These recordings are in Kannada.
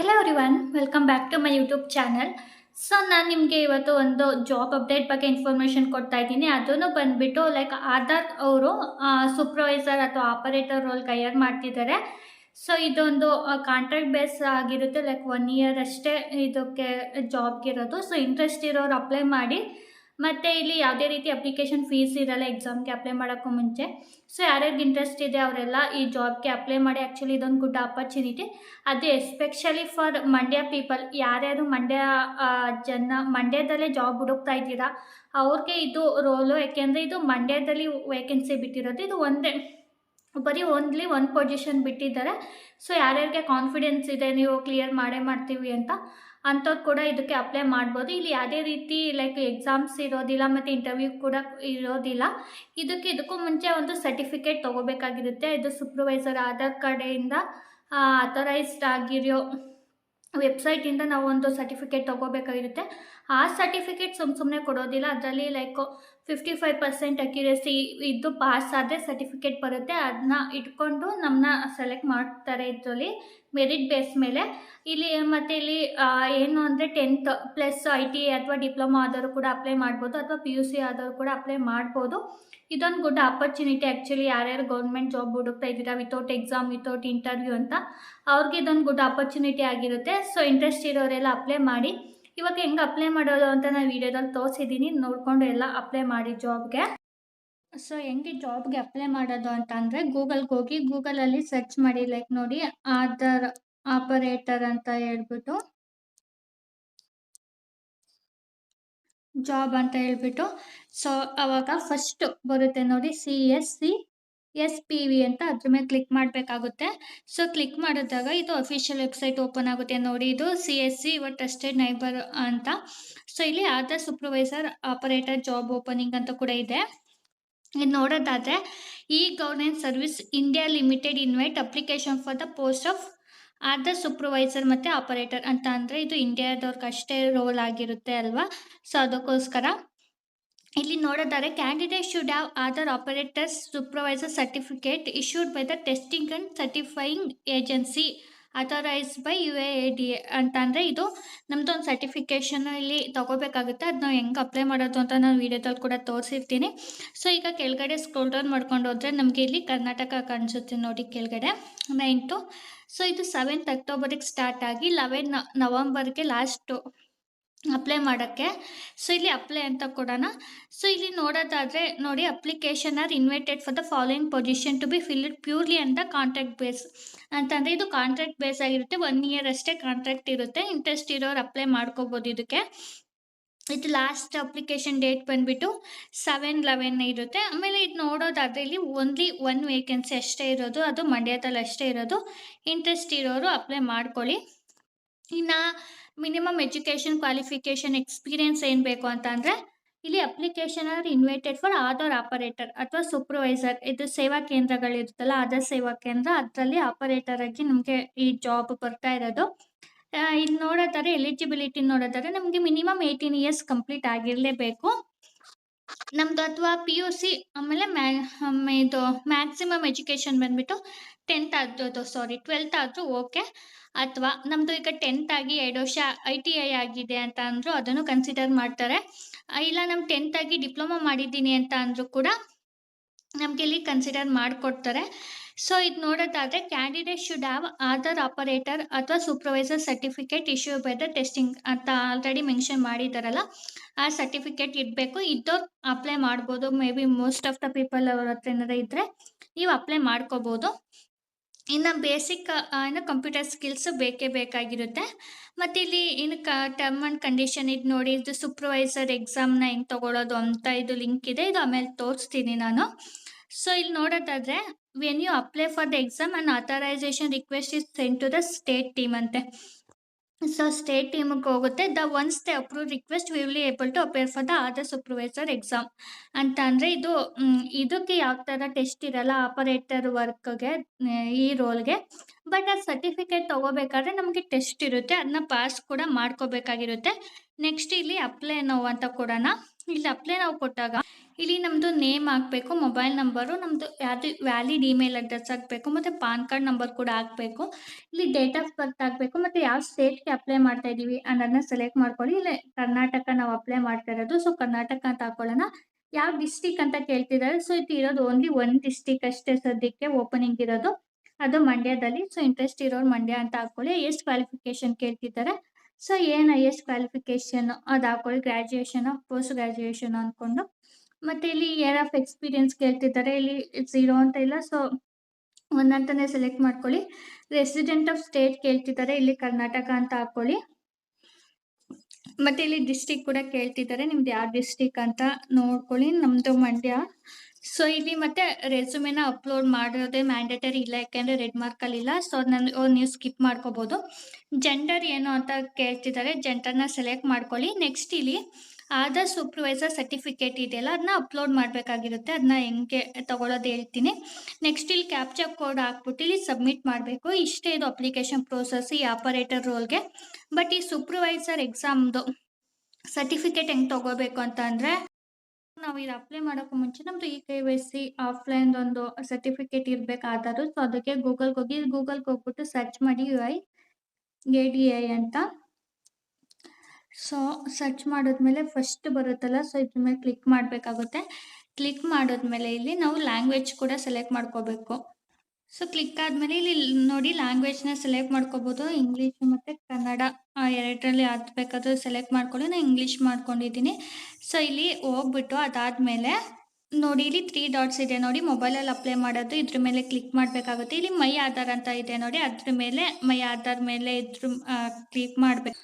Hello everyone welcome back to my YouTube channel so ನಾನು ನಿಮಗೆ ಇವತ್ತು ಒಂದು ಜಾಬ್ ಅಪ್ಡೇಟ್ ಬಗ್ಗೆ ಇನ್ಫಾರ್ಮೇಷನ್ ಕೊಡ್ತಾ ಇದ್ದೀನಿ. ಅದನ್ನು ಬಂದುಬಿಟ್ಟು ಲೈಕ್ ಆಧಾರ್ ಅವರು ಸೂಪರ್ವೈಸರ್ ಅಥವಾ ಆಪರೇಟರ್ ರೋಲ್ ಕೈಯಾರ್ ಮಾಡ್ತಿದ್ದಾರೆ. ಸೊ ಇದೊಂದು ಕಾಂಟ್ರಾಕ್ಟ್ ಬೇಸ್ ಆಗಿರುತ್ತೆ ಲೈಕ್ ಒನ್ ಇಯರ್ ಅಷ್ಟೇ ಇದಕ್ಕೆ ಜಾಬ್ಗಿರೋದು ಸೊ ಇಂಟ್ರೆಸ್ಟ್ ಇರೋರು ಅಪ್ಲೈ ಮಾಡಿ ಮತ್ತು ಇಲ್ಲಿ ಯಾವುದೇ ರೀತಿ ಅಪ್ಲಿಕೇಶನ್ ಫೀಸ್ ಇರಲ್ಲ ಎಕ್ಸಾಮ್ಗೆ ಅಪ್ಲೈ ಮಾಡೋಕ್ಕೂ ಮುಂಚೆ. ಸೊ ಯಾರ್ಯಾರಿಗೆ ಇಂಟ್ರೆಸ್ಟ್ ಇದೆ ಅವರೆಲ್ಲ ಈ ಜಾಬ್ಗೆ ಅಪ್ಲೈ ಮಾಡಿ ಆ್ಯಕ್ಚುಲಿ ಇದೊಂದು ಗುಡ್ ಆಪರ್ಚುನಿಟಿ ಅದು ಎಸ್ಪೆಷಲಿ ಫಾರ್ ಮಂಡ್ಯ ಪೀಪಲ್ ಯಾರ್ಯಾರು ಮಂಡ್ಯ ಜನ ಮಂಡ್ಯದಲ್ಲೇ ಜಾಬ್ ಹುಡುಕ್ತಾ ಇದ್ದೀರಾ, ಅವ್ರಿಗೆ ಇದು ರೋಲು ಯಾಕೆಂದರೆ ಇದು ಮಂಡ್ಯದಲ್ಲಿ ವೇಕೆನ್ಸಿ ಬಿಟ್ಟಿರೋದು. ಇದು ಒಂದೇ, ಬರೀ ಓನ್ಲಿ ಒನ್ ಪೊಸಿಷನ್ ಬಿಟ್ಟಿದ್ದಾರೆ. ಸೊ ಯಾರ್ಯಾರಿಗೆ ಕಾನ್ಫಿಡೆನ್ಸ್ ಇದೆ, ನೀವು ಕ್ಲಿಯರ್ ಮಾಡೇ ಮಾಡ್ತೀವಿ ಅಂತ. ಅಂಥವ್ರು ಕೂಡ ಇದಕ್ಕೆ ಅಪ್ಲೈ ಮಾಡ್ಬೋದು. ಇಲ್ಲಿ ಯಾವುದೇ ರೀತಿ ಲೈಕ್ ಎಕ್ಸಾಮ್ಸ್ ಇರೋದಿಲ್ಲ ಮತ್ತು ಇಂಟರ್ವ್ಯೂ ಕೂಡ ಇರೋದಿಲ್ಲ. ಇದಕ್ಕೆ, ಇದಕ್ಕೂ ಮುಂಚೆ ಒಂದು ಸರ್ಟಿಫಿಕೇಟ್ ತೊಗೋಬೇಕಾಗಿರುತ್ತೆ. ಇದು ಸೂಪರ್ವೈಸರ್ ಆಧಾರ್ ಕಡೆಯಿಂದ ಅಥರೈಸ್ಡ್ ಆಗಿರೋ ವೆಬ್ಸೈಟಿಂದ ನಾವು ಒಂದು ಸರ್ಟಿಫಿಕೇಟ್ ತೊಗೋಬೇಕಾಗಿರುತ್ತೆ. ಆ ಸರ್ಟಿಫಿಕೇಟ್ ಸುಮ್ಮ ಸುಮ್ಮನೆ ಕೊಡೋದಿಲ್ಲ. ಅದರಲ್ಲಿ like fifty five percent accuracy ಇದ್ದು ಪಾಸ್ ಆದರೆ ಸರ್ಟಿಫಿಕೇಟ್ ಬರುತ್ತೆ. ಅದನ್ನ ಇಟ್ಕೊಂಡು ನಮ್ಮನ್ನ ಸೆಲೆಕ್ಟ್ ಮಾಡ್ತಾರೆ ಇದರಲ್ಲಿ ಮೆರಿಟ್ ಬೇಸ್ ಮೇಲೆ. ಇಲ್ಲಿ ಮತ್ತು ಇಲ್ಲಿ ಏನು ಅಂದರೆ ಟೆಂತ್ ಪ್ಲಸ್ ಐ ಟಿ ಅಥವಾ ಡಿಪ್ಲೊಮಾ ಆದವರು ಕೂಡ ಅಪ್ಲೈ ಮಾಡ್ಬೋದು ಅಥವಾ ಪಿ ಯು ಸಿ ಆದವರು ಕೂಡ ಅಪ್ಲೈ ಮಾಡ್ಬೋದು. ಇದೊಂದು ಗುಡ್ ಆಪರ್ಚುನಿಟಿ ಆ್ಯಕ್ಚುಲಿ ಯಾರ್ಯಾರು ಗೌರ್ಮೆಂಟ್ ಜಾಬ್ ಹುಡುಕ್ತಾ ಇದ್ದೀರಾ ವಿತೌಟ್ ಎಕ್ಸಾಮ್ ವಿತೌಟ್ ಇಂಟರ್ವ್ಯೂ ಅಂತ, ಅವ್ರಿಗೆ ಇದೊಂದು ಗುಡ್ ಆಪರ್ಚುನಿಟಿ ಆಗಿರುತ್ತೆ. ಸೊ ಇಂಟ್ರೆಸ್ಟ್ ಇರೋರೆಲ್ಲ ಅಪ್ಲೈ ಮಾಡಿ. ಇವಾಗ ಹೆಂಗೆ ಅಪ್ಲೈ ಮಾಡೋದು ಅಂತ ನಾನು ವಿಡಿಯೋದಲ್ಲಿ ತೋರಿಸಿದ್ದೀನಿ ನೋಡಿಕೊಂಡು ಎಲ್ಲ ಅಪ್ಲೈ ಮಾಡಿ ಜಾಬ್ಗೆ ಸೊ ಹೆಂಗೆ ಜಾಬ್ಗೆ ಅಪ್ಲೈ ಮಾಡೋದು ಅಂತ ಅಂದರೆ ಗೂಗಲ್ಗೆ ಹೋಗಿ ಗೂಗಲಲ್ಲಿ ಸರ್ಚ್ ಮಾಡಿ ಲೈಕ್ ನೋಡಿ ಆಧಾರ್ ಆಪರೇಟರ್ ಅಂತ ಹೇಳ್ಬಿಟ್ಟು ಜಾಬ್ ಅಂತ ಹೇಳ್ಬಿಟ್ಟು. ಸೊ ಅವಾಗ ಫಸ್ಟ್ ಬರುತ್ತೆ ನೋಡಿ C S C S P V ಅಂತ ಅದ್ರ ಮೇಲೆ ಕ್ಲಿಕ್ ಮಾಡಬೇಕಾಗುತ್ತೆ. ಸೊ ಕ್ಲಿಕ್ ಮಾಡಿದಾಗ ಇದು ಅಫಿಷಿಯಲ್ ವೆಬ್ಸೈಟ್ ಓಪನ್ ಆಗುತ್ತೆ ನೋಡಿ. ಇದು C S C your trusted neighbour ಅಂತ. ಸೊ ಇಲ್ಲಿ Aadhaar supervisor operator job opening ಅಂತ ಕೂಡ ಇದೆ. ಇದು ನೋಡೋದಾದರೆ, ಈ governance service India limited invite application for the post of Aadhaar supervisor ಮತ್ತು ಆಪರೇಟರ್ ಅಂತ. ಅಂದರೆ ಇದು ಇಂಡಿಯಾದವ್ರಿಗೆ ಅಷ್ಟೇ ರೋಲ್ ಆಗಿರುತ್ತೆ ಅಲ್ವಾ? ಸೊ ಅದಕ್ಕೋಸ್ಕರ ಇಲ್ಲಿ ನೋಡೋದಾದ್ರೆ candidate should have Aadhaar operators supervisor certificate issued by the testing and certifying agency authorise by U A D A ಅಂತ ಅಂದರೆ ಇದು ನಮ್ಮದು ಒಂದು ಸರ್ಟಿಫಿಕೇಷನ್ ಇಲ್ಲಿ ತಗೋಬೇಕಾಗುತ್ತೆ. ಅದು ನಾವು ಹೆಂಗೆ ಅಪ್ಲೈ ಮಾಡೋದು ಅಂತ ನಾನು ವೀಡಿಯೋದಲ್ಲಿ ಕೂಡ ತೋರಿಸಿರ್ತೀನಿ. ಸೊ ಈಗ ಕೆಳಗಡೆ ಸ್ಕ್ರೋಲ್ ಡೌನ್ ಮಾಡ್ಕೊಂಡು ಹೋದರೆ ನಮಗೆ ಇಲ್ಲಿ ಕರ್ನಾಟಕ ಕಾಣಿಸುತ್ತೆ ನೋಡಿ ಕೆಳಗಡೆ ನೈನ್ತು. ಸೊ ಇದು ಸೆವೆಂತ್ ಅಕ್ಟೋಬರಿಗೆ ಸ್ಟಾರ್ಟ್ ಆಗಿ ಲೆವೆನ್ ನವಂಬರ್ಗೆ ಲಾಸ್ಟು ಅಪ್ಲೈ ಮಾಡೋಕ್ಕೆ. ಸೊ ಇಲ್ಲಿ ಅಪ್ಲೈ ಅಂತ ಕೊಡೋಣ. ಸೊ ಇಲ್ಲಿ ನೋಡೋದಾದರೆ ನೋಡಿ application are invited for the following position to be filled purely ಅಂತ ಕಾಂಟ್ರಾಕ್ಟ್ ಬೇಸ್ ಅಂತಂದರೆ ಇದು ಕಾಂಟ್ರಾಕ್ಟ್ ಬೇಸ್ ಆಗಿರುತ್ತೆ. ಒನ್ ಇಯರ್ ಅಷ್ಟೇ ಕಾಂಟ್ರಾಕ್ಟ್ ಇರುತ್ತೆ. ಇಂಟ್ರೆಸ್ಟ್ ಇರೋರು ಅಪ್ಲೈ ಮಾಡ್ಕೋಬೋದು ಇದಕ್ಕೆ. ಇದು ಲಾಸ್ಟ್ ಅಪ್ಲಿಕೇಶನ್ ಡೇಟ್ ಬಂದುಬಿಟ್ಟು ಸೆವೆನ್ ಲೆವೆನ್ ಇರುತ್ತೆ. ಆಮೇಲೆ ಇದು ನೋಡೋದಾದರೆ ಇಲ್ಲಿ ಓನ್ಲಿ ಒನ್ ವೇಕೆನ್ಸಿ ಅಷ್ಟೇ ಇರೋದು. ಅದು ಮಂಡ್ಯದಲ್ಲಿ ಅಷ್ಟೇ ಇರೋದು. ಇಂಟ್ರೆಸ್ಟ್ ಇರೋರು ಅಪ್ಲೈ ಮಾಡ್ಕೊಳ್ಳಿ. ಇನ್ನು ಮಿನಿಮಮ್ ಎಜುಕೇಷನ್ ಕ್ವಾಲಿಫಿಕೇಷನ್ ಎಕ್ಸ್ಪೀರಿಯನ್ಸ್ ಏನು ಬೇಕು ಅಂತ ಅಂದರೆ, ಇಲ್ಲಿ application are invited for Aadhaar operator ಅಥವಾ ಸೂಪರ್ವೈಸರ್ ಇದು ಸೇವಾ ಕೇಂದ್ರಗಳಿರುತ್ತಲ್ಲ ಆಧಾರ್ ಸೇವಾ ಕೇಂದ್ರ, ಅದರಲ್ಲಿ ಆಪರೇಟರ್ ಆಗಿ ನಮಗೆ ಈ ಜಾಬ್ ಬರ್ತಾ ಇರೋದು. ಇಲ್ಲಿ ನೋಡೋದಾದ್ರೆ ಎಲಿಜಿಬಿಲಿಟಿ ನೋಡೋದಾದ್ರೆ, ನಮಗೆ ಮಿನಿಮಮ್ ಏಯ್ಟೀನ್ ಇಯರ್ಸ್ ಕಂಪ್ಲೀಟ್ ಆಗಿರಲೇಬೇಕು. ನಮ್ದು ಅಥವಾ ಪಿ ಯು ಸಿ ಆಮೇಲೆ ಮ್ಯಾ ಇದು ಮ್ಯಾಕ್ಸಿಮಮ್ ಎಜುಕೇಷನ್ ಬಂದ್ಬಿಟ್ಟು ಟೆಂತ್ ಆದ್ರದ್ದು ಸಾರಿ ಟ್ವೆಲ್ತ್ ಆದರೂ ಓಕೆ ಅಥವಾ ನಮ್ಮದು ಈಗ ಟೆಂತ್ ಆಗಿ ಎರಡು ವರ್ಷ ಐ ಟಿ ಐ ಆಗಿದೆ ಅಂತ ಅಂದರೂ ಅದನ್ನು ಕನ್ಸಿಡರ್ ಮಾಡ್ತಾರೆ. ಇಲ್ಲ ನಮ್ಮ ಟೆಂತ್ ಆಗಿ ಡಿಪ್ಲೊಮಾ ಮಾಡಿದ್ದೀನಿ ಅಂತ ಅಂದರೂ ಕೂಡ ನಮಗೆ ಇಲ್ಲಿ ಕನ್ಸಿಡರ್ ಮಾಡಿಕೊಡ್ತಾರೆ. ಸೊ ಇದು ನೋಡೋದಾದ್ರೆ candidate should have Aadhaar operator ಅಥವಾ supervisor certificate issue by the testing ಅಂತ ಆಲ್ರೆಡಿ ಮೆನ್ಷನ್ ಮಾಡಿದಾರಲ್ಲ ಆ ಸರ್ಟಿಫಿಕೇಟ್ ಇಡಬೇಕು. ಇದ್ದವ್ರು ಅಪ್ಲೈ ಮಾಡ್ಬೋದು. Maybe most of the people ಅವ್ರ ಹತ್ರ ಏನಾರ ಇದ್ದರೆ ನೀವು ಅಪ್ಲೈ ಮಾಡ್ಕೋಬೋದು. ಇನ್ನು ಬೇಸಿಕ್ ಏನು ಕಂಪ್ಯೂಟರ್ ಸ್ಕಿಲ್ಸ್ ಬೇಕೇ ಬೇಕಾಗಿರುತ್ತೆ. ಮತ್ತು ಇಲ್ಲಿ ಇನ್ನು ಕ ಟರ್ಮ್ ಆ್ಯಂಡ್ ಕಂಡೀಷನ್ ಇದು ನೋಡಿ, ಇದು ಸೂಪರ್ವೈಸರ್ ಎಕ್ಸಾಮ್ನ ಹೆಂಗೆ ತೊಗೊಳೋದು ಅಂತ ಇದು ಲಿಂಕ್ ಇದೆ. ಇದು ಆಮೇಲೆ ತೋರಿಸ್ತೀನಿ ನಾನು. ಸೊ ಇಲ್ಲಿ ನೋಡೋದಾದರೆ when you apply for the exam and authorisation request is send to the state team ಅಂತೆ ಸೊ ಸ್ಟೇಟ್ ಟೀಮ್ಗೆ ಹೋಗುತ್ತೆ. The once the approve request we will able to appear for the other supervisor exam ಅಂತ ಅಂದರೆ ಇದು ಇದಕ್ಕೆ ಯಾವ ಥರ ಟೆಸ್ಟ್ ಇರಲ್ಲ ಆಪರೇಟರ್ ವರ್ಕ್ಗೆ ಈ ರೋಲ್ಗೆ ಬಟ್ ಆ ಸರ್ಟಿಫಿಕೇಟ್ ತೊಗೋಬೇಕಾದ್ರೆ ನಮಗೆ ಟೆಸ್ಟ್ ಇರುತ್ತೆ. ಅದನ್ನ ಪಾಸ್ ಕೂಡ ಮಾಡ್ಕೋಬೇಕಾಗಿರುತ್ತೆ. ನೆಕ್ಸ್ಟ್ ಇಲ್ಲಿ ಅಪ್ಲೈ ನೋವು ಅಂತ ಕೊಡೋಣ. ಇಲ್ಲಿ ಅಪ್ಲೈ ನಾವು ಕೊಟ್ಟಾಗ ಇಲ್ಲಿ ನಮ್ಮದು ನೇಮ್ ಹಾಕಬೇಕು, ಮೊಬೈಲ್ ನಂಬರು ನಮ್ಮದು ಯಾವುದು ವ್ಯಾಲಿಡ್ ಇಮೇಲ್ ಅಡ್ರೆಸ್ ಹಾಕಬೇಕು, ಮತ್ತು ಪಾನ್ ಕಾರ್ಡ್ ನಂಬರ್ ಕೂಡ ಹಾಕಬೇಕು. ಇಲ್ಲಿ ಡೇಟ್ ಆಫ್ ಬರ್ತ್ ಹಾಕಬೇಕು, ಮತ್ತು ಯಾವ ಸ್ಟೇಟ್ಗೆ ಅಪ್ಲೈ ಮಾಡ್ತಾ ಇದ್ದೀವಿ ಅನ್ನೋದನ್ನ ಸೆಲೆಕ್ಟ್ ಮಾಡ್ಕೊಳ್ಳಿ. ಇಲ್ಲಿ ಕರ್ನಾಟಕ ನಾವು ಅಪ್ಲೈ ಮಾಡ್ತಾ ಇರೋದು, ಸೊ ಕರ್ನಾಟಕ ಅಂತ ಹಾಕೊಳ್ಳೋಣ. ಯಾವ ಡಿಸ್ಟಿಕ್ ಅಂತ ಕೇಳ್ತಿದ್ದಾರೆ, ಸೊ ಇದು ಇರೋದು ಓನ್ಲಿ ಒನ್ ಡಿಸ್ಟಿಕ್ ಅಷ್ಟೇ ಸದ್ಯಕ್ಕೆ ಓಪನಿಂಗ್ ಇರೋದು. ಅದು ಮಂಡ್ಯದಲ್ಲಿ, ಸೊ ಇಂಟ್ರೆಸ್ಟ್ ಇರೋರು ಮಂಡ್ಯ ಅಂತ ಹಾಕೊಳ್ಳಿ. ಎಷ್ಟು ಕ್ವಾಲಿಫಿಕೇಶನ್ ಕೇಳ್ತಿದ್ದಾರೆ. ಸೊ ಏನು ಎಷ್ಟು ಕ್ವಾಲಿಫಿಕೇಶನ್ ಅದು ಹಾಕೊಳ್ಳಿ ಗ್ರ್ಯಾಜುಯೇಷನ್ ಪೋಸ್ಟ್ ಗ್ರ್ಯಾಜುಯೇಷನ್ ಅಂದ್ಕೊಂಡು ಮತ್ತೆ ಇಲ್ಲಿ ಇಯರ್ ಆಫ್ ಎಕ್ಸ್ಪೀರಿಯನ್ಸ್ ಕೇಳ್ತಿದ್ದಾರೆ, ಇಲ್ಲಿ ಝೀರೋ ಅಂತ ಇಲ್ಲ. ಸೊ ಒಂದಂತಾನೆ ಸೆಲೆಕ್ಟ್ ಮಾಡ್ಕೊಳ್ಳಿ. ರೆಸಿಡೆಂಟ್ ಆಫ್ ಸ್ಟೇಟ್ ಕೇಳ್ತಿದ್ದಾರೆ, ಇಲ್ಲಿ ಕರ್ನಾಟಕ ಅಂತ ಹಾಕೊಳ್ಳಿ ಮತ್ತೆ ಇಲ್ಲಿ ಡಿಸ್ಟಿಕ್ ಕೂಡ ಕೇಳ್ತಿದ್ದಾರೆ, ನಿಮ್ದು ಯಾವ ಡಿಸ್ಟಿಕ್ ಅಂತ ನೋಡ್ಕೊಳ್ಳಿ. ನಮ್ದು ಮಂಡ್ಯ. ಸೊ ಇಲ್ಲಿ ಮತ್ತೆ ರೆಸ್ಯೂಮೆನ ಅಪ್ಲೋಡ್ ಮಾಡೋದೇ ಮ್ಯಾಂಡೇಟರಿ ಇಲ್ಲ, ಯಾಕೆಂದ್ರೆ ರೆಡ್ ಮಾರ್ಕ್ ಅಲ್ಲಿ ಇಲ್ಲ. ಸೊ ನಾನು ನೀವು ಸ್ಕಿಪ್ ಮಾಡ್ಕೋಬಹುದು ಜೆಂಡರ್ ಏನು ಅಂತ ಕೇಳ್ತಿದ್ದಾರೆ ಜೆಂಡರ್ನ ಸೆಲೆಕ್ಟ್ ಮಾಡ್ಕೊಳ್ಳಿ. ನೆಕ್ಸ್ಟ್ ಇಲ್ಲಿ ಆಧಾರ್ ಸೂಪರ್ವೈಸರ್ ಸರ್ಟಿಫಿಕೇಟ್ ಇದೆಯಲ್ಲ ಅದನ್ನ ಅಪ್ಲೋಡ್ ಮಾಡಬೇಕಾಗಿರುತ್ತೆ. ಅದನ್ನ ಹೆಂಗೆ ತಗೊಳ್ಳೋದು ಹೇಳ್ತೀನಿ. ನೆಕ್ಸ್ಟ್ ಇಲ್ಲಿ ಕ್ಯಾಪ್ಚಾ ಕೋಡ್ ಹಾಕ್ಬಿಟ್ಟು ಇಲ್ಲಿ ಸಬ್ಮಿಟ್ ಮಾಡಬೇಕು. ಇಷ್ಟೇ ಇದು ಅಪ್ಲಿಕೇಶನ್ ಪ್ರೋಸೆಸ್ ಈ ಆಪರೇಟರ್ ರೋಲ್ಗೆ ಬಟ್ ಈ ಸೂಪರ್ವೈಸರ್ ಎಕ್ಸಾಮ್ದು ಸರ್ಟಿಫಿಕೇಟ್ ಹೆಂಗೆ ತಗೋಬೇಕು ಅಂತ ಅಂದರೆ, ನಾವು ಇದು ಅಪ್ಲೈ ಮಾಡೋಕ್ಕೂ ಮುಂಚೆ ನಮ್ದು E K Y C offline ಒಂದು ಸರ್ಟಿಫಿಕೇಟ್ ಇರಬೇಕಾದರೂ ಸೊ ಅದಕ್ಕೆ ಗೂಗಲ್ಗೆ ಹೋಗಿ ಗೂಗಲ್ಗೆ ಹೋಗ್ಬಿಟ್ಟು ಸರ್ಚ್ ಮಾಡಿ U I A D I ಅಂತ. ಸೊ ಸರ್ಚ್ ಮಾಡಿದ್ಮೇಲೆ ಫಸ್ಟ್ ಬರುತ್ತಲ್ಲ ಸೊ ಇದ್ರ ಮೇಲೆ ಕ್ಲಿಕ್ ಮಾಡಬೇಕಾಗುತ್ತೆ. ಕ್ಲಿಕ್ ಮಾಡಿದ್ಮೇಲೆ ಇಲ್ಲಿ ನಾವು ಲ್ಯಾಂಗ್ವೇಜ್ ಕೂಡ ಸೆಲೆಕ್ಟ್ ಮಾಡ್ಕೋಬೇಕು. ಸೊ ಕ್ಲಿಕ್ ಆದ್ಮೇಲೆ ಇಲ್ಲಿ ನೋಡಿ ಲ್ಯಾಂಗ್ವೇಜ್ನ ಸೆಲೆಕ್ಟ್ ಮಾಡ್ಕೋಬೋದು. ಇಂಗ್ಲೀಷ್ ಮತ್ತು ಕನ್ನಡ ಎರಡರಲ್ಲಿ ಯಾವ್ದು ಬೇಕಾದರೂ ಸೆಲೆಕ್ಟ್ ಮಾಡ್ಕೊಂಡು ನಾನು ಇಂಗ್ಲೀಷ್ ಮಾಡ್ಕೊಂಡಿದ್ದೀನಿ. ಸೊ ಇಲ್ಲಿ ಹೋಗ್ಬಿಟ್ಟು ಅದಾದಮೇಲೆ ನೋಡಿ, ಇಲ್ಲಿ ತ್ರೀ ಡಾಟ್ಸ್ ಇದೆ ನೋಡಿ. ಮೊಬೈಲಲ್ಲಿ ಅಪ್ಲೈ ಮಾಡೋದು, ಇದ್ರ ಮೇಲೆ ಕ್ಲಿಕ್ ಮಾಡಬೇಕಾಗುತ್ತೆ. ಇಲ್ಲಿ ಮೈ ಆಧಾರ್ ಅಂತ ಇದೆ ನೋಡಿ. ಅದ್ರ ಮೇಲೆ ಮೈ ಆಧಾರ್ ಮೇಲೆ ಇದ್ರ ಕ್ಲಿಕ್ ಮಾಡಬೇಕು.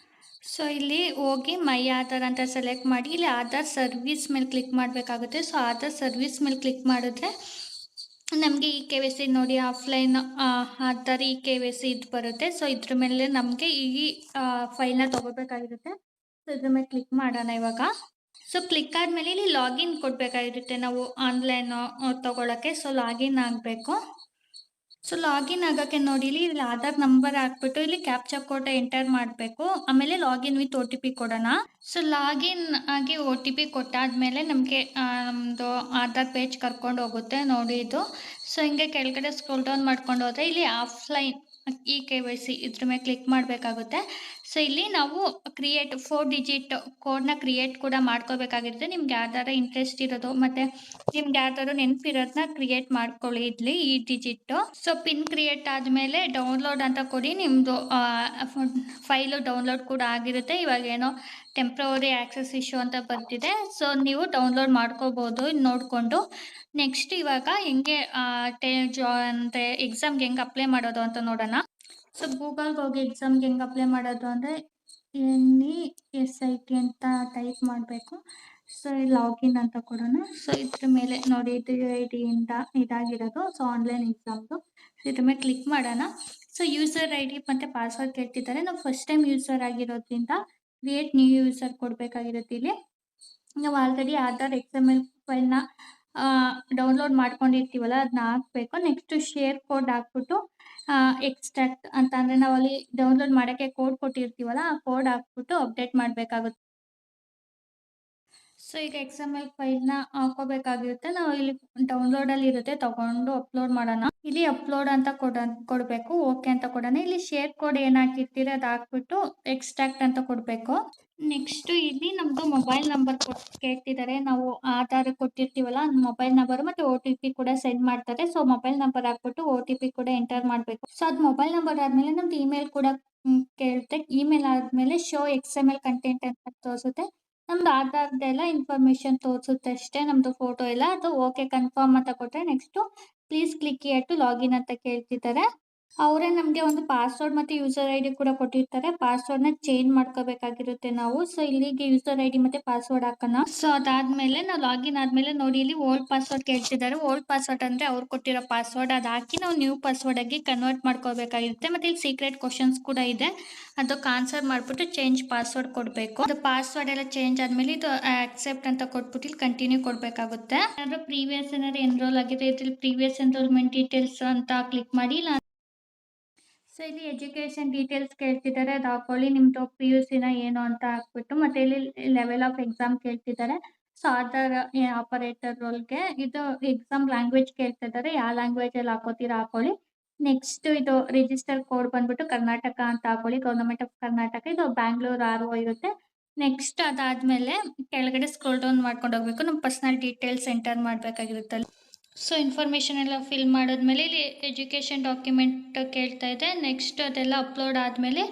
ಸೊ ಇಲ್ಲಿ ಹೋಗಿ ಮೈ ಆಧಾರ್ ಅಂತ ಸೆಲೆಕ್ಟ್ ಮಾಡಿ, ಇಲ್ಲಿ ಆಧಾರ್ ಸರ್ವಿಸ್ ಮೇಲೆ ಕ್ಲಿಕ್ ಮಾಡಬೇಕಾಗುತ್ತೆ. ಸೊ ಆಧಾರ್ ಸರ್ವಿಸ್ ಮೇಲೆ ಕ್ಲಿಕ್ ಮಾಡಿದ್ರೆ ನಮಗೆ ಈ ಕೆ ವೈ ಸಿ ನೋಡಿ offline Aadhaar E K Y C ಇದು ಬರುತ್ತೆ. ಸೊ ಇದ್ರ ಮೇಲೆ ನಮಗೆ ಈ ಫೈಲ್ನ ತೊಗೋಬೇಕಾಗಿರುತ್ತೆ. ಸೊ ಇದ್ರ ಮೇಲೆ ಕ್ಲಿಕ್ ಮಾಡೋಣ ಇವಾಗ. ಸೊ ಕ್ಲಿಕ್ ಆದಮೇಲೆ ಇಲ್ಲಿ ಲಾಗಿನ್ ಕೊಡಬೇಕಾಗಿರುತ್ತೆ. ನಾವು ಆನ್ಲೈನ್ ತೊಗೊಳಕ್ಕೆ. ಸೊ ಲಾಗಿನ್ ಆಗಬೇಕು. ಸೊ ಲಾಗಿನ್ ಆಗೋಕ್ಕೆ ನೋಡಿ, ಇಲ್ಲಿ ಇಲ್ಲಿ ಆಧಾರ್ ನಂಬರ್ ಹಾಕ್ಬಿಟ್ಟು ಇಲ್ಲಿ ಕ್ಯಾಪ್ಚಾ ಕೋಡ್ ಎಂಟರ್ ಮಾಡಬೇಕು. ಆಮೇಲೆ login with O T P ಕೊಡೋಣ. ಸೊ ಲಾಗಿನ್ ಆಗಿ ಒ ಟಿ ಪಿ ಕೊಟ್ಟಾದ್ಮೇಲೆ ನಮಗೆ ನಮ್ಮದು ಆಧಾರ್ ಪೇಜ್ ಕರ್ಕೊಂಡು ಹೋಗುತ್ತೆ ನೋಡಿ ಇದು. ಸೊ ಹಿಂಗೆ ಕೆಳಗಡೆ ಸ್ಕ್ರೋಲ್ ಡೌನ್ ಮಾಡ್ಕೊಂಡು ಹೋದರೆ ಇಲ್ಲಿ offline E K Y C ಇದ್ರ ಮೇಲೆ ಕ್ಲಿಕ್ ಮಾಡಬೇಕಾಗುತ್ತೆ. ಸೊ ಇಲ್ಲಿ ನಾವು ಕ್ರಿಯೇಟ್ ಫೋರ್ ಡಿಜಿಟ್ ಕೋಡ್ನ ಕ್ರಿಯೇಟ್ ಕೂಡ ಮಾಡ್ಕೋಬೇಕಾಗಿರುತ್ತೆ. ನಿಮ್ಗೆ ಯಾವ್ದಾರ ಇಂಟ್ರೆಸ್ಟ್ ಇರೋದು ಮತ್ತೆ ನಿಮ್ಗೆ ಯಾವ್ದಾದ್ರು ನೆನಪಿರೋದನ್ನ ಕ್ರಿಯೇಟ್ ಮಾಡ್ಕೊಳ್ಳಿ ಇಲ್ಲಿ ಈ ಡಿಜಿಟ್ ಸೊ ಪಿನ್ ಕ್ರಿಯೇಟ್ ಆದಮೇಲೆ ಡೌನ್ಲೋಡ್ ಅಂತ ಕೊಡಿ. ನಿಮ್ಮದು ಫೈಲು ಡೌನ್ಲೋಡ್ ಕೂಡ ಆಗಿರುತ್ತೆ. ಇವಾಗ ಏನೋ ಟೆಂಪ್ರವರಿ ಆಕ್ಸೆಸ್ ಇಶ್ಯೂ ಅಂತ ಬರ್ತಿದೆ. ಸೊ ನೀವು ಡೌನ್ಲೋಡ್ ಮಾಡ್ಕೋಬೋದು. ನೋಡಿಕೊಂಡು ನೆಕ್ಸ್ಟ್ ಇವಾಗ ಹೆಂಗೆ ಟೇ ಜಾ ಅಂದರೆ ಎಕ್ಸಾಮ್ಗೆ ಹೆಂಗೆ ಅಪ್ಲೈ ಮಾಡೋದು ಅಂತ ನೋಡೋಣ. ಸೊ ಗೂಗಲ್ಗೆ ಹೋಗಿ ಎಕ್ಸಾಮ್ಗೆ ಹೆಂಗೆ ಅಪ್ಲೈ ಮಾಡೋದು ಅಂದರೆ N E S I T ಅಂತ ಟೈಪ್ ಮಾಡಬೇಕು. ಸೊ ಲಾಗಿನ್ ಅಂತ ಕೊಡೋಣ. ಸೊ ಇದ್ರ ಮೇಲೆ ನೋಡಿ, ಇದು ಐ ಇಂದ ಇದಾಗಿರೋದು. ಸೊ ಆನ್ಲೈನ್ ಎಕ್ಸಾಮ್ದು ಇದ್ರ ಮೇಲೆ ಕ್ಲಿಕ್ ಮಾಡೋಣ. ಸೊ ಯೂಸರ್ ಐ ಡಿ ಮತ್ತು ಪಾಸ್ವರ್ಡ್ ಕೇಳ್ತಿದ್ದಾರೆ. ನಾವು ಫಸ್ಟ್ ಟೈಮ್ ಯೂಸರ್ ಆಗಿರೋದ್ರಿಂದ ಕ್ರಿಯೇಟ್ ನ್ಯೂ ಯೂಸರ್ ಕೊಡಬೇಕಾಗಿರುತ್ತೆ ಇಲ್ಲಿ. ನಾವು ಆಲ್ರೆಡಿ ಆಧಾರ್ ಎಕ್ಸಾಮ್ ಫೈಲ್ನ ಡೌನ್ಲೋಡ್ ಮಾಡ್ಕೊಂಡಿರ್ತೀವಲ್ಲ ಅದನ್ನ ಹಾಕ್ಬೇಕು. ನೆಕ್ಸ್ಟ್ ಶೇರ್ ಕೋಡ್ ಹಾಕ್ಬಿಟ್ಟು ಎಕ್ಸ್ಟ್ರಾಕ್ಟ್ ಅಂತ ಅಂದ್ರೆ ನಾವು ಅಲ್ಲಿ ಡೌನ್ಲೋಡ್ ಮಾಡಕ್ಕೆ ಕೋಡ್ ಕೊಟ್ಟಿರ್ತೀವಲ್ಲ, ಆ ಕೋಡ್ ಹಾಕ್ಬಿಟ್ಟು ಅಪ್ಡೇಟ್ ಮಾಡಬೇಕಾಗುತ್ತೆ. ಸೊ ಈಗ ಎಕ್ಸಾಮ್ ಎಲ್ ಫೈಲ್ನ ಹಾಕೋಬೇಕಾಗಿರುತ್ತೆ. ನಾವು ಇಲ್ಲಿ ಡೌನ್ಲೋಡ್ ಅಲ್ಲಿ ಇರುತ್ತೆ. ತಗೊಂಡು ಅಪ್ಲೋಡ್ ಮಾಡೋಣ. ಇಲ್ಲಿ ಅಪ್ಲೋಡ್ ಅಂತ ಕೊಡ, ಕೊಡಬೇಕು. ಓಕೆ ಅಂತ ಕೊಡೋಣ. ಇಲ್ಲಿ ಶೇರ್ ಕೋಡ್ ಏನು ಹಾಕಿರ್ತೀರಿ ಅದು ಹಾಕ್ಬಿಟ್ಟು ಎಕ್ಸ್ಟ್ರಾಕ್ಟ್ ಅಂತ ಕೊಡಬೇಕು. ನೆಕ್ಸ್ಟ್ ಇಲ್ಲಿ ನಮ್ದು ಮೊಬೈಲ್ ನಂಬರ್ ಕೇಳ್ತಿದ್ದಾರೆ ನಾವು ಆಧಾರ್ ಕೊಟ್ಟಿರ್ತೀವಲ್ಲ ಮೊಬೈಲ್ ನಂಬರ್ ಮತ್ತೆ ಓ ಟಿ ಪಿ ಕೂಡ ಸೆಂಡ್ ಮಾಡ್ತಾರೆ. ಸೊ ಮೊಬೈಲ್ ನಂಬರ್ ಹಾಕ್ಬಿಟ್ಟು ಓ ಟಿ ಪಿ ಕೂಡ ಎಂಟರ್ ಮಾಡಬೇಕು. ಸೊ ಅದ್ ಮೊಬೈಲ್ ನಂಬರ್ ಆದ್ಮೇಲೆ ನಮ್ದು ಇಮೇಲ್ ಕೂಡ ಕೇಳುತ್ತೆ. ಇಮೇಲ್ ಆದ್ಮೇಲೆ show X M L content ಅಂತ ತೋರಿಸುತ್ತೆ. ನಮ್ದು ಆಧಾರ್ದೆಲ್ಲ ಇನ್ಫಾರ್ಮೇಶನ್ ತೋರಿಸುತ್ತೆ ಅಷ್ಟೇ. ನಮ್ದು ಫೋಟೋ ಎಲ್ಲ. ಅದು ಓಕೆ ಕನ್ಫರ್ಮ್ ಅಂತ ಕೊಟ್ಟರೆ next please click here to login ಅಂತ ಕೇಳ್ತಿದ್ದಾರೆ ಅವರೇ ನಮಗೆ ಒಂದು ಪಾಸ್ವರ್ಡ್ ಮತ್ತು ಯೂಸರ್ ಐ ಕೂಡ ಕೊಟ್ಟಿರ್ತಾರೆ. ಪಾಸ್ವರ್ಡ್ನ ಚೇಂಜ್ ಮಾಡ್ಕೋಬೇಕಾಗಿರುತ್ತೆ ನಾವು. ಸೊ ಇಲ್ಲಿಗೆ ಯೂಸರ್ ಐ ಡಿ ಮತ್ತು ಪಾಸ್ವರ್ಡ್ ಹಾಕೋಣ. ಸೊ ಅದಾದಮೇಲೆ ನಾವು ಲಾಗಿನ್ ಆದಮೇಲೆ ನೋಡಿ, ಇಲ್ಲಿ ಓಲ್ಡ್ ಪಾಸ್ವರ್ಡ್ ಕೇಳ್ತಿದ್ದಾರೆ. ಓಲ್ಡ್ ಪಾಸ್ವರ್ಡ್ ಅಂದರೆ ಅವ್ರು ಕೊಟ್ಟಿರೋ ಪಾಸ್ವರ್ಡ್ ಅದು ಹಾಕಿ ನಾವು ನ್ಯೂ ಪಾಸ್ವರ್ಡ್ ಆಗಿ ಕನ್ವರ್ಟ್ ಮಾಡ್ಕೋಬೇಕಾಗಿರುತ್ತೆ. ಮತ್ತು ಇಲ್ಲಿ ಸೀಕ್ರೆಟ್ ಕ್ವಶನ್ಸ್ ಕೂಡ ಇದೆ. ಅದಕ್ಕೆ ಆನ್ಸರ್ ಮಾಡಿಬಿಟ್ಟು ಚೇಂಜ್ ಪಾಸ್ವರ್ಡ್ ಕೊಡಬೇಕು. ಅದು ಪಾಸ್ವರ್ಡ್ ಎಲ್ಲ ಚೇಂಜ್ ಆದಮೇಲೆ ಇದು ಆಕ್ಸೆಪ್ಟ್ ಅಂತ ಕೊಟ್ಬಿಟ್ಟು ಇಲ್ಲಿ ಕಂಟಿನ್ಯೂ ಕೊಡಬೇಕಾಗುತ್ತೆ. ಏನಾದರೂ ಪ್ರೀವಿಯಸ್ ಏನಾದ್ರು ಎನ್ರೋಲ್ ಆಗಿದೆ ಇದ್ರಲ್ಲಿ ಪ್ರೀವಿಯಸ್ ಎನ್ರೋಲ್ಮೆಂಟ್ ಡೀಟೇಲ್ಸ್ ಅಂತ ಕ್ಲಿಕ್ ಮಾಡಿ ಸೊ ಇಲ್ಲಿ ಎಜುಕೇಶನ್ ಡೀಟೇಲ್ಸ್ ಕೇಳ್ತಿದ್ದಾರೆ. ಅದು ಹಾಕೊಳ್ಳಿ. ನಿಮ್ದು ಪಿ ಯು ಸಿನ ಏನು ಅಂತ ಹಾಕ್ಬಿಟ್ಟು ಮತ್ತೆ ಇಲ್ಲಿ ಲೆವೆಲ್ ಆಫ್ ಎಕ್ಸಾಮ್ ಕೇಳ್ತಿದ್ದಾರೆ. ಸೊ ಆಧಾರ್ ಆಪರೇಟರ್ ರೋಲ್ಗೆ ಇದು ಎಕ್ಸಾಮ್ ಲ್ಯಾಂಗ್ವೇಜ್ ಕೇಳ್ತಿದ್ದಾರೆ. ಯಾವ ಲ್ಯಾಂಗ್ವೇಜ್ ಅಲ್ಲಿ ಹಾಕೋತೀರಾ ಹಾಕೊಳ್ಳಿ. ನೆಕ್ಸ್ಟ್ ಇದು ರಿಜಿಸ್ಟರ್ ಕೋಡ್ ಬಂದ್ಬಿಟ್ಟು ಕರ್ನಾಟಕ ಅಂತ ಹಾಕೊಳ್ಳಿ. Government of Karnataka. ಇದು ಬ್ಯಾಂಗ್ಳೂರ್ ಆರ್ ಓ ಇರುತ್ತೆ. ನೆಕ್ಸ್ಟ್ ಅದಾದ್ಮೇಲೆ ಕೆಳಗಡೆ ಸ್ಕ್ರೋಲ್ ಡೌನ್ ಮಾಡ್ಕೊಂಡು ಹೋಗ್ಬೇಕು. ನಮ್ಮ ಪರ್ಸನಲ್ ಡೀಟೇಲ್ಸ್ ಎಂಟರ್ ಮಾಡಬೇಕಾಗಿರುತ್ತೆ ಸೊ ಇನ್ಫಾರ್ಮೇಷನ್ ಎಲ್ಲ ಫಿಲ್ ಮಾಡಿದ್ಮೇಲೆ ಇಲ್ಲಿ ಎಜುಕೇಷನ್ ಡಾಕ್ಯುಮೆಂಟ್ ಕೇಳ್ತಾ ಇದೆ. ನೆಕ್ಸ್ಟ್ ಅದೆಲ್ಲ ಅಪ್ಲೋಡ್ ಆದಮೇಲೆ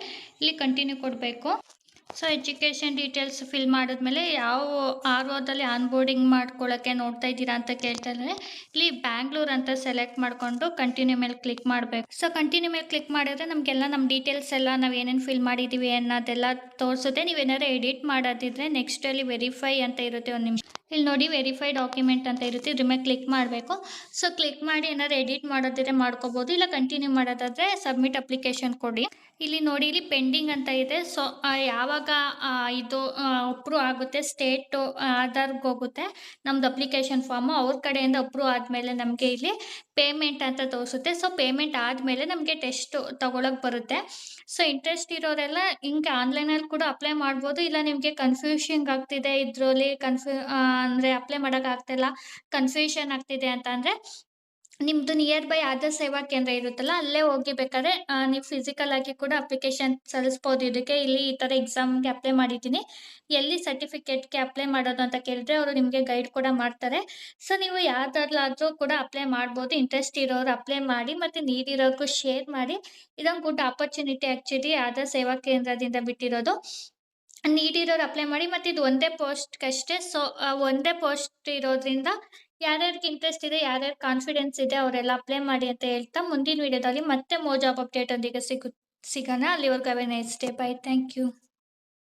ಇಲ್ಲಿ ಕಂಟಿನ್ಯೂ ಕೊಡಬೇಕು. ಸೊ ಎಜುಕೇಷನ್ ಡೀಟೇಲ್ಸ್ ಫಿಲ್ ಮಾಡಿದ್ಮೇಲೆ ಯಾವ ಆರ್ ಓದಲ್ಲಿ ಆನ್ ಬೋರ್ಡಿಂಗ್ ಮಾಡ್ಕೊಳ್ಳೋಕ್ಕೆ ನೋಡ್ತಾ ಇದ್ದೀರಾ ಅಂತ ಕೇಳ್ತಾ ಇದ್ದಾರೆ ಇಲ್ಲಿ ಬ್ಯಾಂಗ್ಳೂರ್ ಅಂತ ಸೆಲೆಕ್ಟ್ ಮಾಡಿಕೊಂಡು ಕಂಟಿನ್ಯೂ ಮೇಲೆ ಕ್ಲಿಕ್ ಮಾಡಬೇಕು. ಸೊ ಕಂಟಿನ್ಯೂ ಮೇಲೆ ಕ್ಲಿಕ್ ಮಾಡಿದ್ರೆ ನಮಗೆಲ್ಲ ನಮ್ಮ ಡೀಟೇಲ್ಸ್ ಎಲ್ಲ ನಾವು ಏನೇನು ಫಿಲ್ ಮಾಡಿದ್ದೀವಿ ಅನ್ನೋದೆಲ್ಲ ತೋರಿಸುತ್ತೆ. ನೀವೇನಾದ್ರು ಎಡಿಟ್ ಮಾಡೋದಿದ್ರೆ ನೆಕ್ಸ್ಟ್ ಅಲ್ಲಿ ವೆರಿಫೈ ಅಂತ ಇರುತ್ತೆ ಒಂದು ನಿಮಿಷ. ಇಲ್ಲಿ ನೋಡಿ ವೆರಿಫೈ ಡಾಕ್ಯುಮೆಂಟ್ ಅಂತ ಇರುತ್ತೆ. ಇದ್ರ ಮೇಲೆ ಕ್ಲಿಕ್ ಮಾಡಬೇಕು. ಸೊ ಕ್ಲಿಕ್ ಮಾಡಿ ಏನಾದ್ರು ಎಡಿಟ್ ಮಾಡೋದಿದ್ರೆ ಮಾಡ್ಕೋಬೋದು. ಇಲ್ಲ ಕಂಟಿನ್ಯೂ ಮಾಡೋದಾದ್ರೆ ಸಬ್ಮಿಟ್ ಅಪ್ಲಿಕೇಶನ್ ಕೊಡಿ. ಇಲ್ಲಿ ನೋಡಿ, ಇಲ್ಲಿ ಪೆಂಡಿಂಗ್ ಅಂತ ಇದೆ. ಸೊ ಯಾವಾಗ ಇದು ಅಪ್ರೂವ್ ಆಗುತ್ತೆ ಸ್ಟೇಟು ಆಧಾರ್ಗೆ ಹೋಗುತ್ತೆ, ನಮ್ದು ಅಪ್ಲಿಕೇಶನ್ ಫಾರ್ಮು ಅವ್ರ ಕಡೆಯಿಂದ ಅಪ್ರೂವ್ ಆದಮೇಲೆ ನಮಗೆ ಇಲ್ಲಿ ಪೇಮೆಂಟ್ ಅಂತ ತೋರಿಸುತ್ತೆ. ಸೊ ಪೇಮೆಂಟ್ ಆದಮೇಲೆ ನಮಗೆ ಟೆಸ್ಟ್ ತೊಗೊಳಕ್ಕೆ ಬರುತ್ತೆ. ಸೊ ಇಂಟ್ರೆಸ್ಟ್ ಇರೋರೆಲ್ಲ ಹಿಂಗೆ ಆನ್ಲೈನಲ್ಲಿ ಕೂಡ ಅಪ್ಲೈ ಮಾಡ್ಬೋದು. ಇಲ್ಲ ನಿಮಗೆ ಕನ್ಫ್ಯೂಷಿಂಗ್ ಆಗ್ತಿದೆ ಇದರಲ್ಲಿ ಕನ್ಫ್ಯೂ ಅಂದರೆ ಅಪ್ಲೈ ಮಾಡೋಕೆ ಆಗ್ತಿಲ್ಲ ಕನ್ಫ್ಯೂಷನ್ ಆಗ್ತಿದೆ ಅಂತ ಅಂದರೆ ನಿಮ್ಮದು ನಿಯರ್ ಬೈ ಆಧಾರ್ ಸೇವಾ ಕೇಂದ್ರ ಇರುತ್ತಲ್ಲ, ಅಲ್ಲೇ ಹೋಗಿ ಬೇಕಾದ್ರೆ ನೀವು ಫಿಸಿಕಲ್ ಆಗಿ ಕೂಡ ಅಪ್ಲಿಕೇಶನ್ ಸಲ್ಲಿಸ್ಬೋದು. ಇದಕ್ಕೆ ಇಲ್ಲಿ ಈ ಥರ ಎಕ್ಸಾಮ್ಗೆ ಅಪ್ಲೈ ಮಾಡಿದ್ದೀನಿ. ಎಲ್ಲಿ ಸರ್ಟಿಫಿಕೇಟ್ಗೆ ಅಪ್ಲೈ ಮಾಡೋದು ಅಂತ ಕೇಳಿದ್ರೆ ಅವರು ನಿಮಗೆ ಗೈಡ್ ಕೂಡ ಮಾಡ್ತಾರೆ. ಸೊ ನೀವು ಯಾವ್ದಾದ್ಲಾದ್ರೂ ಕೂಡ ಅಪ್ಲೈ ಮಾಡ್ಬೋದು. ಇಂಟ್ರೆಸ್ಟ್ ಇರೋರು ಅಪ್ಲೈ ಮಾಡಿ, ಮತ್ತು ನೀಡಿರೋರ್ಗೂ ಶೇರ್ ಮಾಡಿ. ಇದೊಂದು ಗುಡ್ ಆಪರ್ಚುನಿಟಿ ಆ್ಯಕ್ಚುಲಿ ಆಧಾರ್ ಸೇವಾ ಕೇಂದ್ರದಿಂದ ಬಿಟ್ಟಿರೋದು. ನೀಡಿರೋರು ಅಪ್ಲೈ ಮಾಡಿ ಮತ್ತು ಇದು ಒಂದೇ ಪೋಸ್ಟ್ಗಷ್ಟೇ ಸೊ ಒಂದೇ ಪೋಸ್ಟ್ ಇರೋದ್ರಿಂದ ಯಾರ್ಯಾರಿಗೆ ಇಂಟ್ರೆಸ್ಟ್ ಇದೆ, ಯಾರ್ಯಾರು ಕಾನ್ಫಿಡೆನ್ಸ್ ಇದೆ ಅವರೆಲ್ಲ ಅಪ್ಲೈ ಮಾಡಿ ಅಂತ ಹೇಳ್ತಾ ಮುಂದಿನ ವಿಡಿಯೋದಲ್ಲಿ ಮತ್ತೆ ಮೋ ಜಾಬ್ ಅಪ್ಡೇಟ್ ಒಂದಿಗೆ ಸಿಗು, ಸಿಗೋಣ. ಅಲ್ಲಿವರೆಗೂ have a nice day bye thank you